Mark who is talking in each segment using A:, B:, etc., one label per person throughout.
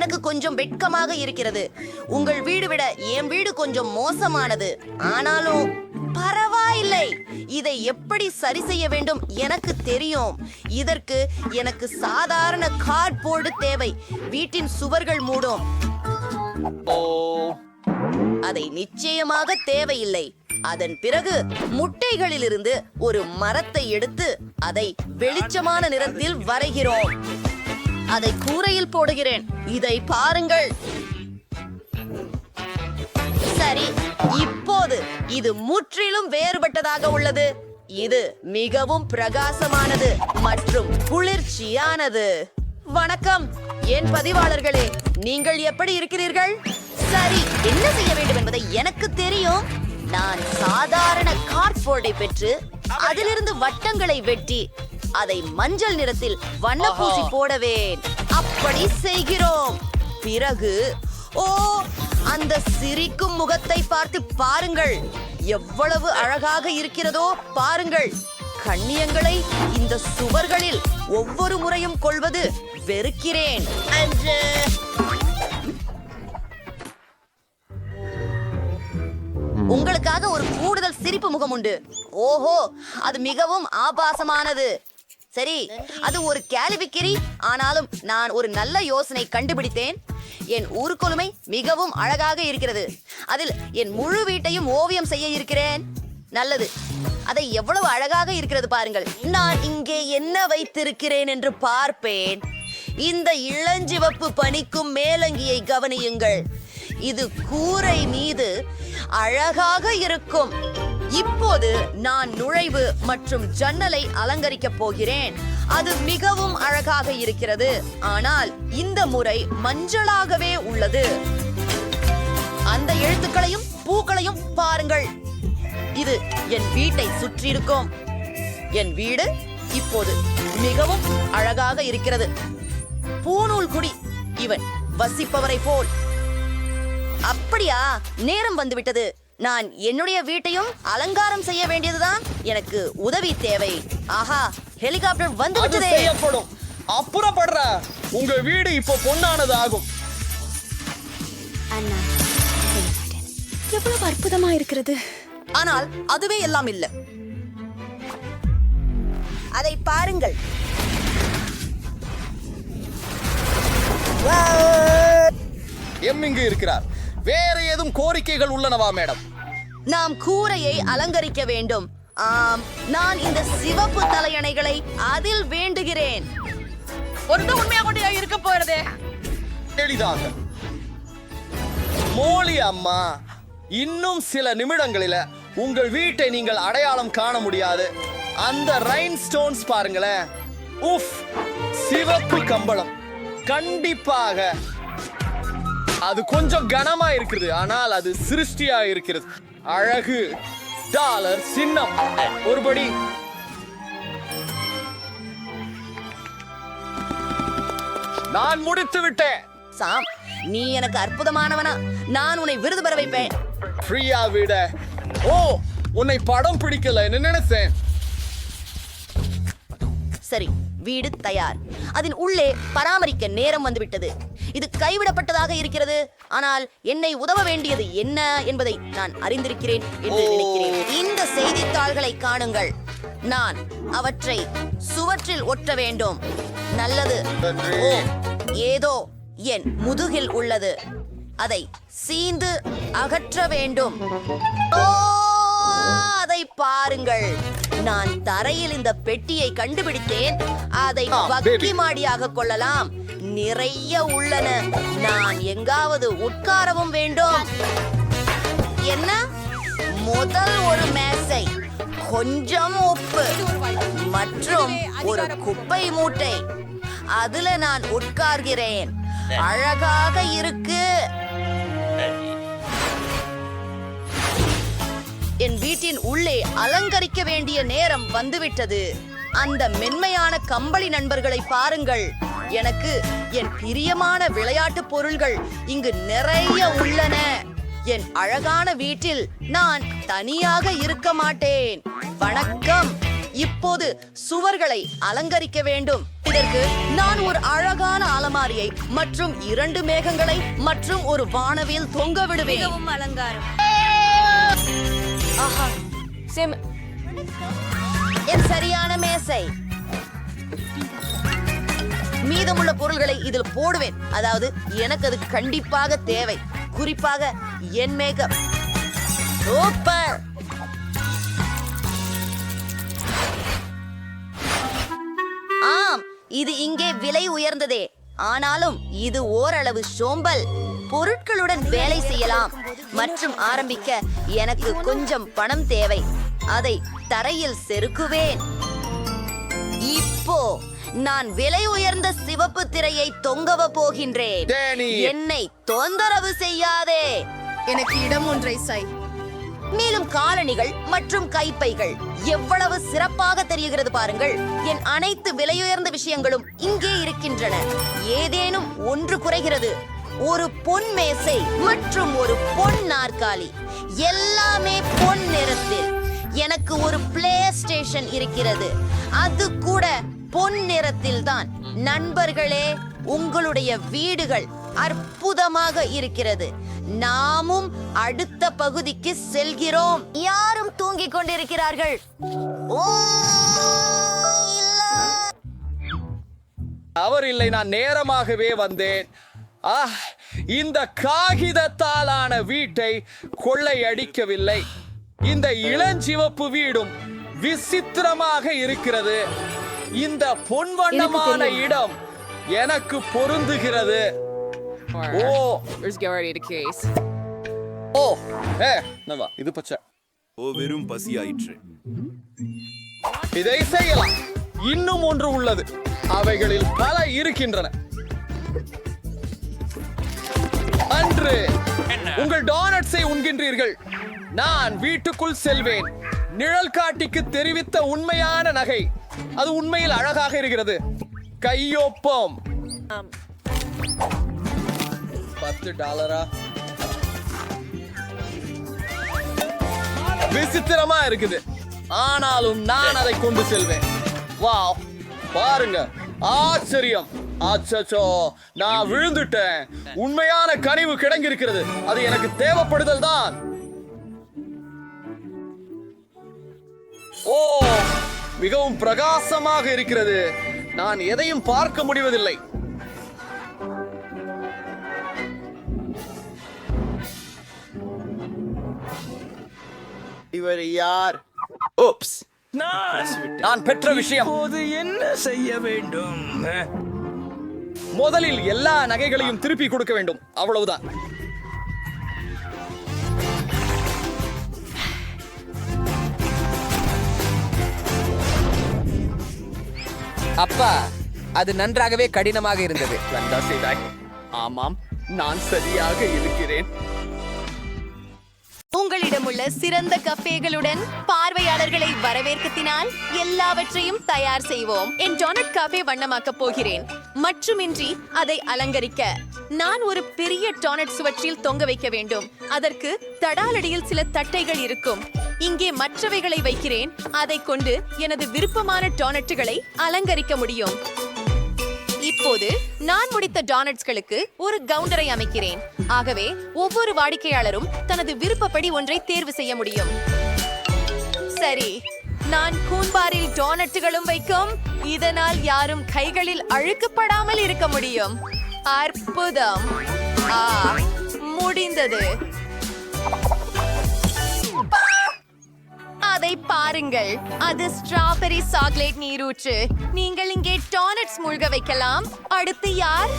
A: எனக்கு கொஞ்சம் வெட்கமாக இருக்கிறது. உங்கள் வீடு விட என் வீடு கொஞ்சம் மோசமானது. ஆனாலும் பரவாயில்லை. இதை எப்படி சரி செய்ய வேண்டும் எனக்கு தெரியும். இதற்கு எனக்கு சாதாரண கார்ட்போர்டு தேவை. வீட்டின் சுவர்கள் மூடும். அதை நிச்சயமாக தேவையில்லை. அதன் பிறகு முட்டைகளிலிருந்து ஒரு மரத்தை எடுத்து அதை வெளிச்சமான நிறத்தில் வரைகிறோம். அதை கூரையில் போடுகிறேன். இதை பாருங்கள். சரி இப்போது இது முற்றிலும் வேறுபட்டதாக உள்ளது. இது மிகவும் பிரகாசமானது மற்றும் குளிர்ச்சியானது. வணக்கம் என் பதிவாளர்களே நீங்கள் எப்படி இருக்கிறீர்கள்? சரி என்ன செய்ய வேண்டும் என்பதை எனக்கு தெரியும். நான் சாதாரண கார்ட்போர்டை பெற்று அதிலிருந்து வட்டங்களை வெட்டி அதை மஞ்சள் நிறத்தில் வண்ணப்பூசி போடவேன். அப்படி செய்கிறோம். பிறகு ஓ அந்த சிரிக்கும் முகத்தை பார்த்து பாருங்கள். எவ்வளவு அழகாக இருக்கிறதோ பாருங்கள். கண்ணியங்களை இந்த சுவர்களில் ஒவ்வொரு முறையும் கொள்வது வெறுக்கிறேன். உங்களுக்காக ஒரு கூடுதல் சிரிப்பு முகம் உண்டு. ஓஹோ அது மிகவும் ஆபாசமானது. சரி அது ஒரு கேள்விக்கிரி ஆனாலும் நான் ஒரு நல்ல யோசனை கண்டுபிடித்தேன். என் ஊர்கொலுமை மிகவும் அழகாக இருக்கிறது. அதில் என் முழு வீட்டையும் ஓவியம் செய்ய இருக்கிறேன். நல்லது. அதை எவ்வளவு அழகாக இருக்கிறது பாருங்கள். நான் இங்கே என்ன வைத்திருக்கிறேன் என்று பார்ப்பேன். இந்த இளஞ்சிவப்பு பனிக்கும் மேலங்கியை கவனியுங்கள். இது கூரை மீது அழகாக இருக்கும். இப்போது நான் நுழைவு மற்றும் ஜன்னலை அலங்கரிக்கப் போகிறேன். அது மிகவும் அழகாக இருக்கிறது. ஆனால் இந்த முறை மஞ்சளாகவே உள்ளது. அந்த எழுத்துக்களையும் பூக்களையும் பாருங்கள். இது என் வீட்டை சுற்றியிருக்கும். என் வீடு இப்போது மிகவும் அழகாக இருக்கிறது. பூநூல் குடி இவன் வசிப்பவரை போல். அப்படியா? நேரம் வந்துவிட்டது. நான் என்னுடைய வீட்டையும் அலங்காரம் செய்ய வேண்டியதுதான் எனக்கு உதவி தேவை. ஆஹா ஹெலிகாப்டர் வந்து விட்டதே
B: செய்யப்படும். அப்புறப்படுற. உங்க வீடு இப்போ பொன்னானது ஆகும்
C: அண்ணா எவ்வளவு அற்புதமா இருக்கிறது.
A: ஆனால் அதுவே எல்லாம் இல்ல. அதை பாருங்கள்.
B: எம் இங்கு இருக்கிறார். வேற ஏதும் கோரிக்கைகள் உள்ளனவா மேடம்?
A: நாம் கூரையை அலங்கரிக்க வேண்டும். ஆம் நான் இந்த சிவப்பு தலையணைகளை அதில் வேண்டுகிறேன். ஒரு உண்மையா கொண்டு இருக்க போறது
B: எளிதாக. மோலி அம்மா இன்னும் சில நிமிடங்களில உங்கள் வீட்டை நீங்கள் அடையாளம் காண முடியாது. அந்த ரைன் ஸ்டோன்ஸ் பாருங்களேன். உஃப் சிவப்பு கம்பளம். கண்டிப்பாக அது கொஞ்சம் கனமா இருக்குது. ஆனால் அது சிருஷ்டியா இருக்கிறது. அழகு டாலர் சின்னம். ஒருபடி நான் முடித்து விட்டேன்.
A: சாம் நீ எனக்கு அற்புதமானவனா. நான் உன்னை விருது பெற வைப்பேன்.
B: ஃப்ரீயா விட. ஓ உன்னை படம் பிடிக்கல நினைச்சேன்
A: சரி வீடு தயார். அதன் உள்ளே பராமரிக்க நேரம் வந்துவிட்டது. இது கைவிடப்பட்டதாக இருக்கிறது. ஆனால் என்னை உதவ வேண்டியது என்ன என்பதை நான் அறிந்திருக்கிறேன் என்று. நினைக்கிறேன். இந்த செய்தித்தாள்களை காணுங்கள். நான் அவற்றை சுவற்றில் ஒட்ட வேண்டும். நல்லது. ஓ ஏதோ என் முதுகில் உள்ளது. அதை சீந்து அகற்ற வேண்டும். ஓ அதை பாருங்கள். நான் தரையில் இந்த பெட்டியை கண்டுபிடித்தேன். அதை பக்தி. மாடியாக கொள்ளலாம். நிறைய உள்ளன. நான் எங்காவது உட்காரவும் வேண்டும். என்ன? முதல் ஒரு மேசை கொஞ்சம் உப்பு மற்றும் ஒரு குப்பை மூட்டை. அதுல நான் உட்கார்கிறேன். அழகாக இருக்கு. என் வீட்டின் உள்ளே அலங்கரிக்க வேண்டிய நேரம் வந்துவிட்டது. அந்த மென்மையான கம்பளி நண்பர்களை பாருங்கள். எனக்கு என் பிரியமான விளையாட்டு பொருள்கள் இங்கு நிறைய உள்ளன. என் அழகான வீட்டில் நான் தனியாக இருக்க மாட்டேன். வணக்கம். இப்போது சுவர்களை அலங்கரிக்க வேண்டும். இதற்கு நான் ஒரு அழகான அலமாரி அலமாரியை மற்றும் இரண்டு மேகங்களை மற்றும் ஒரு வானவில் தொங்க விடுவேன்.
C: அலங்காரம்.
A: ஆஹா.
C: சிம்.
A: என் சரியான மேசை. மீதமுள்ள பொருள்களை இதில் போடுவேன். அதாவது எனக்கு அது கண்டிப்பாக தேவை. குறிப்பாக என் மேக்கப் சூப்பர் ஆம் இது இங்கே விலை உயர்ந்ததே. ஆனாலும் இது ஓரளவு சோம்பல். பொருட்களுடன் வேலை செய்யலாம். மற்றும் ஆரம்பிக்க எனக்கு கொஞ்சம் பணம் தேவை. அதை தரையில் செருக்குவேன். இப்போ! நான் விலை உயர்ந்த சிவப்பு திரையை தொங்கவ போகின்றேன்.
B: டேனி.
A: என்னை தொந்தரவு செய்யாதே.
C: எனக்கு இடம் ஒன்றை சாய்.
A: மேலும் காலணிகள் மற்றும் கைப்பைகள் எவ்வளவு சிறப்பாக தெரிகிறது பாருங்கள். என் அனைத்து விலையுயர்ந்த விஷயங்களும் இங்கே இருக்கின்றன. ஏதேனும் ஒன்று குறைகிறது. ஒரு பொன் மேசை மற்றும் ஒரு பொன் நாற்காலி. எல்லாமே பொன் நிறத்தில். எனக்கு ஒரு பிளே ஸ்டேஷன் இருக்கிறது. அது கூட பொன் நிறத்தில் தான் நண்பர்களே உங்களுடைய வீடுகள் அற்புதமாக இருக்கிறது. நாமும் அடுத்த பகுதிக்கு செல்கிறோம். யாரும் தூங்கிக் கொண்டிருக்கிறார்கள்.
B: அவர் இல்லை நான் நேரமாகவே வந்தேன். ஆஹ் இந்த காகிதத்தாலான வீட்டை கொள்ளையடிக்கவில்லை. இந்த இளஞ்சிவப்பு வீடும் விசித்திரமாக இருக்கிறது. இந்த பொன்வண்ணமான இடம் எனக்கு பொருந்துகிறது. ஓ. ஓ. ஏ நம்ம இது பச்சை.
D: ஓ வெறும் பசியாயிற்று
B: இதை செய்யலாம். இன்னும் ஒன்று உள்ளது. அவைகளில் பல இருக்கின்றன. அன்று உங்கள் டோனட்ஸை உண்கின்றீர்கள். நான் வீட்டுக்குள் செல்வேன். நிழல் காட்டிக்கு தெரிவித்த உண்மையான நகை. அது உண்மையில் அழகாக இருக்கிறது. கையொப்பம். பத்து டாலரா? விசித்திரமா இருக்குது. ஆனாலும் நான் அதை கொண்டு செல்வேன். வாவ். பாருங்க. ஆச்சரியம். அச்சச்சோ. நான் விழுந்துட்டேன். உண்மையான கனிவு கிடங்கிருக்கிறது அது எனக்கு தேவைப்படுதல் தான் ஓ. மிகவும் பிரகாசமாக இருக்கிறது. நான் எதையும் பார்க்க முடிவதில்லை.
D: இவர் யார்? ஓப்ஸ்
B: நான் பெற்ற விஷயம்.
E: என்ன செய்ய வேண்டும்?
B: முதலில் எல்லா நகைகளையும் திருப்பி கொடுக்க வேண்டும். அவ்வளவுதான்.
F: அப்பா அது நன்றாகவே கடினமாக இருந்தது.
B: நன்றா செய்தாய் ஆமாம் நான் சரியாக இருக்கிறேன்.
C: உங்களிடமுள்ள சிறந்த கஃபேகளுடன் பார்வையாளர்களை வரவேற்கத்தினால் எல்லாவற்றையும் தயார் செய்வோம். என் டொனட் காஃபே வண்ணமாக்கப் போகிறேன். மட்டுமின்றி அதை அலங்கரிக்க நான் ஒரு பெரிய டொனட் சுவற்றில் தொங்க வைக்க வேண்டும். அதற்கு தடாலடியில் சில தட்டைகள் இருக்கும். இங்கே மற்றவைகளை வைக்கிறேன். அதை கொண்டு எனது விருப்பமான டோனட்டுகளை அலங்கரிக்க முடியும். இப்போது நான் முடித்த டானட்ஸ்களுக்கு ஒரு கவுண்டரை அமைக்கிறேன். ஆகவே ஒவ்வொரு வாடிக்கையாளரும் தனது விருப்பப்படி ஒன்றை தேர்வு செய்ய முடியும். சரி நான் கூன்பாரில் டோனட்டுகளும் வைக்கும். இதனால் யாரும் கைகளில் அழுக்குப்படாமல் இருக்க முடியும். அற்புதம். ஆ முடிந்தது. அதை பாருங்கள். அது ஸ்ட்ராபெரி சாக்லேட் நீரூற்று. நீங்கள் இங்கே டானட்ஸ் மூழ்க வைக்கலாம். அடுத்து யார்?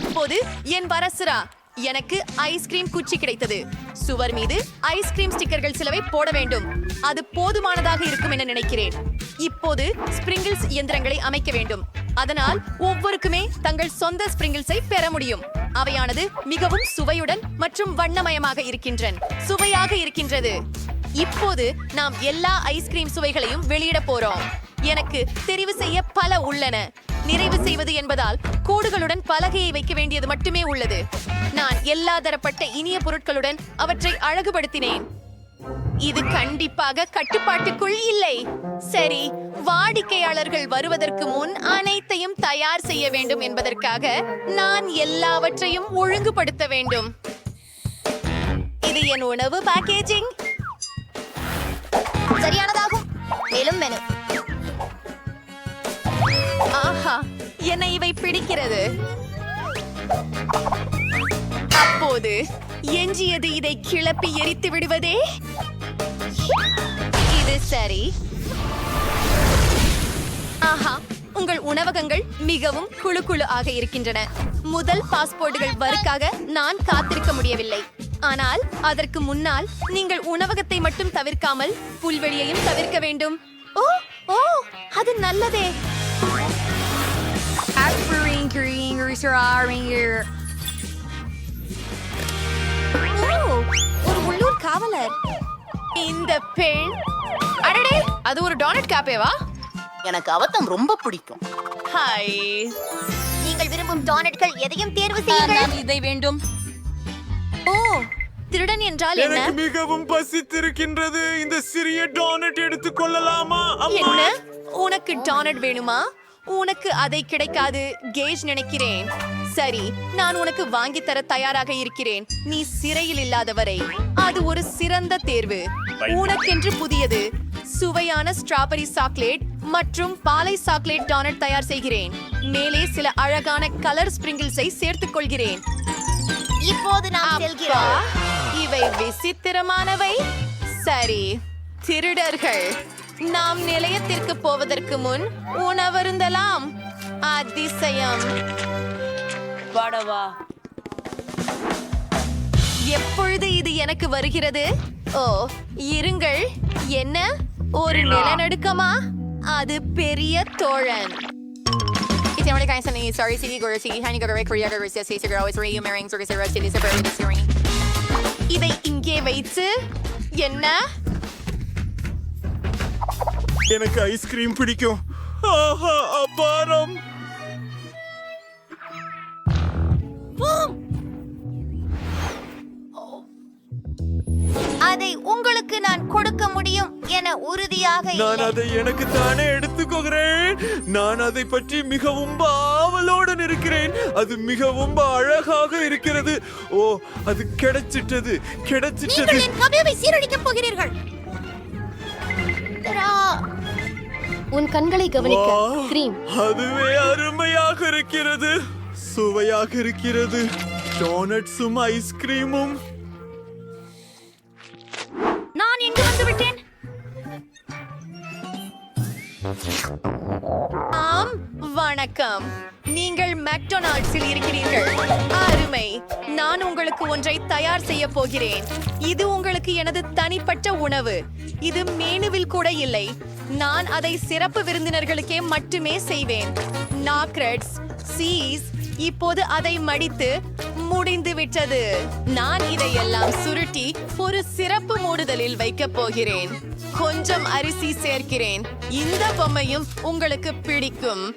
C: இப்போது என் வரசுரா. எனக்கு ஐஸ்கிரீம் குச்சி கிடைத்தது. சுவர் மீது ஐஸ்கிரீம் ஸ்டிக்கர்கள் சிலவை போட வேண்டும். அது போதுமானதாக இருக்கும் என நினைக்கிறேன். இப்போது ஸ்பிரிங்கிள்ஸ் இயந்திரங்களை அமைக்க வேண்டும். அதனால் ஒவ்வொருக்குமே தங்கள் சொந்த ஸ்பிரிங்கிள்ஸை பெற முடியும். அவையானது மிகவும் சுவையுடன் மற்றும் வண்ணமயமாக இருக்கின்றன. சுவையாக இருக்கின்றது. இப்போது நாம் எல்லா ஐஸ்கிரீம் சுவைகளையும் வெளியிட போறோம். எனக்கு தெரிவு செய்ய பல உள்ளன. நிறைவு செய்வது என்பதால் கோடுகளுடன் பலகையை வைக்க வேண்டியது மட்டுமே உள்ளது. நான் எல்லா தரப்பட்ட இனிய பொருட்களுடன் அவற்றை அழகுபடுத்தினேன். இது கண்டிப்பாக கட்டுப்பாட்டுக்குள் இல்லை. சரி வாடிக்கையாளர்கள் வருவதற்கு முன் அனைத்தையும் தயார் செய்ய வேண்டும் என்பதற்காக நான் எல்லாவற்றையும் ஒழுங்குபடுத்த வேண்டும். இது என் உணவு பேக்கேஜிங்
A: சரியானதாகும். மேலும் மெனு
C: ஆஹா என்னை இவை பிடிக்கிறது. அப்போது எஞ்சியது இதை கிளப்பி எரித்து விடுவதே? இது சரி. ஆஹா உங்கள் உணவகங்கள் மிகவும் குழு குழு ஆக இருக்கின்றன. முதல் பாஸ்போர்ட்டுகள் வருக்காக நான் காத்திருக்க முடியவில்லை. ஆனால் அதற்கு முன்னால் நீங்கள் உணவகத்தை மட்டும் தவிர்க்காமல் புல்வெளியையும் தவிர்க்க வேண்டும். ஓ ஓ அது நல்லதே. ஓ, ஒரு உள்ளூர் காவலர். இந்த பெண் அடடே அது ஒரு டோனட் காப்பேவா
A: எனக்கு அவத்தம் ரொம்ப பிடிக்கும்.
C: ஹாய்.
A: நீங்கள் விரும்பும் டானட்கள் எதையும் தேர்வு செய்யுங்கள்.
C: இதை வேண்டும். ஓ திருடன் என்றால் என்ன?
D: எனக்கு மிகவும் பசித்திருக்கின்றது. இந்த சிறிய டானட் எடுத்துக் கொள்ளலாமா அம்மா?
C: என்ன? உனக்கு டானட் வேணுமா? உனக்கு அதை கிடைக்காது கேஜ் நினைக்கிறேன். சரி நான் உனக்கு வாங்கி தர தயாராக இருக்கிறேன். நீ சிறையில் இல்லாதவரை. அது ஒரு சிறந்த தேர்வு. உனக்கென்று புதியது. சுவையான ஸ்ட்ராபெரி சாக்லேட் மற்றும் பாலை சாக்லேட் டானட் தயார் செய்கிறேன். மேலே சில அழகான கலர் ஸ்பிரிங்கிள்ஸை சேர்த்துக் கொள்கிறேன்.
A: இப்போது நாம்
C: அப்பா,
A: செல்கிறோம்.
C: இவை விசித்திரமானவை. சரி திருடர்கள். நாம் நிலையத்திற்கு போவதற்கு முன் உணவருந்தலாம். அதிசயம். எப்பொழுது இது எனக்கு வருகிறது? ஓ இருங்கள். என்ன? ஒரு நிலநடுக்கமா? அது பெரிய தோழன்
G: It's only kind of something. Sorry, CD Guru, CD Tiny Guru, Korea Guru, CSC, Siguro, always reading, marrying, Circus, Arrested, is a very this hearing.
C: இதை இங்கே வைத்து என்ன
D: எனக்கு ஐஸ்கிரீம் பிடிக்கும் ஆஹா அபாரம்
A: அதை உங்களுக்கு நான் கொடுக்க முடியும் என உறுதியாக
D: நான். அதை எனக்கு தானே எடுத்துக்கொள்கிறேன். நான் அதை பற்றி மிகவும் ஆவலுடன் இருக்கிறேன் அது மிகவும் அழகாக இருக்கிறது. ஓ அது கிடைச்சிட்டது கிடைச்சிட்டது.
A: நீங்கள் என் போகிறீர்கள். தரா.
H: உன் கண்களை கவனிக்க
D: வா,
H: கிரீம்.
D: அதுவே அருமையாக இருக்கிறது. சுவையாக இருக்கிறது. டோனட்ஸும் ஐஸ்கிரீமும்.
C: வணக்கம். நீங்கள் மெக்டொனால்ட்ஸில் இருக்கிறீர்கள். அருமை. நான் உங்களுக்கு ஒன்றை தயார் செய்ய போகிறேன். இது உங்களுக்கு எனது தனிப்பட்ட உணவு. இது மேனுவில் கூட இல்லை. நான் அதை சிறப்பு விருந்தினர்களுக்கே மட்டுமே செய்வேன். நாக்ரெட்ஸ் சீஸ் இப்போது அதை மடித்து முடிந்து விட்டது நான் இதையெல்லாம் சுருட்டி ஒரு சிறப்பு மூடுதலில் வைக்கப் போகிறேன். கொஞ்சம் அரிசி சேர்க்கிறேன். இந்த பொம்மையும் உங்களுக்கு பிடிக்கும்.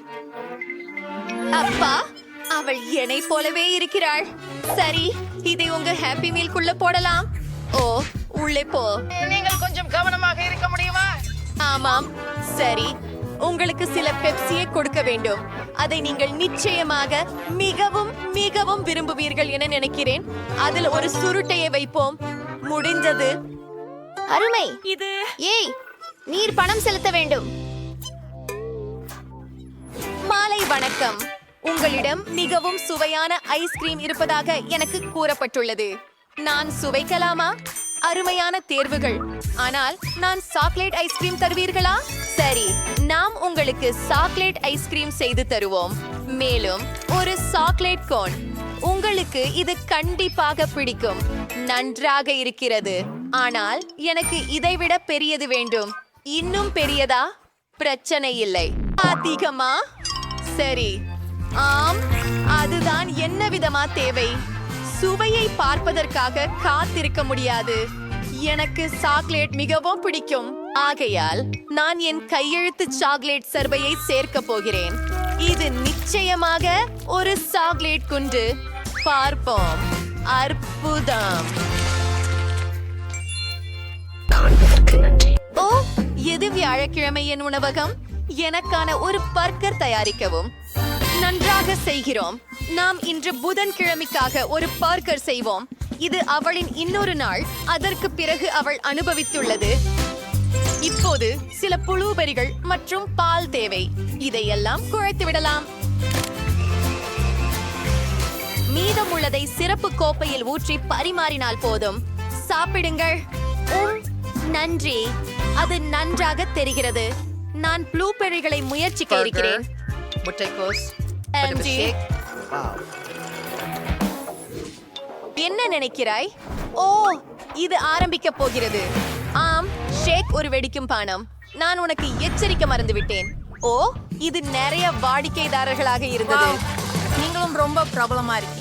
C: அப்பா அவள் என்னை போலவே இருக்கிறாள். சரி இதை உங்க ஹாப்பி மீல்குள்ள போடலாம். ஓ உள்ளே போ.
E: நீங்கள் கொஞ்சம் கவனமாக இருக்க முடியுமா?
C: ஆமாம். சரி உங்களுக்கு சில பெப்சியை கொடுக்க வேண்டும். அதை நீங்கள் நிச்சயமாக மிகவும் மிகவும் விரும்புவீர்கள் என நினைக்கிறேன். அதில் ஒரு சுருட்டையை வைப்போம். முடிந்தது.
A: அருமை.
C: இது?
A: ஏய் நீர் பணம் செலுத்த வேண்டும்.
C: மாலை வணக்கம். உங்களிடம் மிகவும் சுவையான ஐஸ்கிரீம் இருப்பதாக எனக்கு கூறப்பட்டுள்ளது. நான் சுவைக்கலாமா? அருமையான தேர்வுகள். ஆனால் நான் சாக்லேட் ஐஸ்கிரீம் தருவீர்களா? சரி நாம் உங்களுக்கு சாக்லேட் ஐஸ்கிரீம் செய்து தருவோம். மேலும் ஒரு சாக்லேட் கோன் உங்களுக்கு இது கண்டிப்பாக பிடிக்கும். நன்றாக இருக்கிறது. ஆனால் எனக்கு இதைவிட பெரியது வேண்டும். இன்னும் பெரியதா? பிரச்சனை இல்லை. அதிகமா? சரி ஆம் அதுதான் என்ன விதமா தேவை? சுவையை பார்ப்பதற்காக காத்திருக்க முடியாது. எனக்கு சாக்லேட் மிகவும் பிடிக்கும். ஆகையால் நான் என் கையெழுத்து சாக்லேட் சர்வையை சேர்க்க போகிறேன். இது நிச்சயமாக ஒரு சாக்லேட் குண்டு. பார்ப்போம். அற்புதம். ஓ எது வியாழக்கிழமை என் உணவகம்? எனக்கான ஒரு பர்கர் தயாரிக்கவும். நன்றாக செய்கிறோம். நாம் இன்று புதன்கிழமைக்காக ஒரு பர்கர் செய்வோம். இது அவளின் இன்னொரு நாள். அதற்கு பிறகு அவள் அனுபவித்துள்ளது. இப்போது சில புழுபெரிகள் மற்றும் பால் தேவை. இதையெல்லாம் குழைத்து விடலாம். மீதமுள்ளதை சிறப்பு கோப்பையில் ஊற்றி பரிமாறினால் போதும். சாப்பிடுங்கள். நன்றி. அது நன்றாக தெரிகிறது. நான் ப்ளூபெரிகளை முயற்சிக்க இருக்கிறேன்
E: முட்டைக்கோஸ்.
C: என்ன நினைக்கிறாய்? ஓ இது ஆரம்பிக்க போகிறது. ஆம் ஷேக் ஒரு வெடிக்கும் பானம். நான் உனக்கு எச்சரிக்க மறந்துவிட்டேன். ஓ இது நிறைய வாடிக்கைதாரர்களாக இருந்தது.
G: நீங்களும் ரொம்ப பிரபலமா இருக்கீங்க.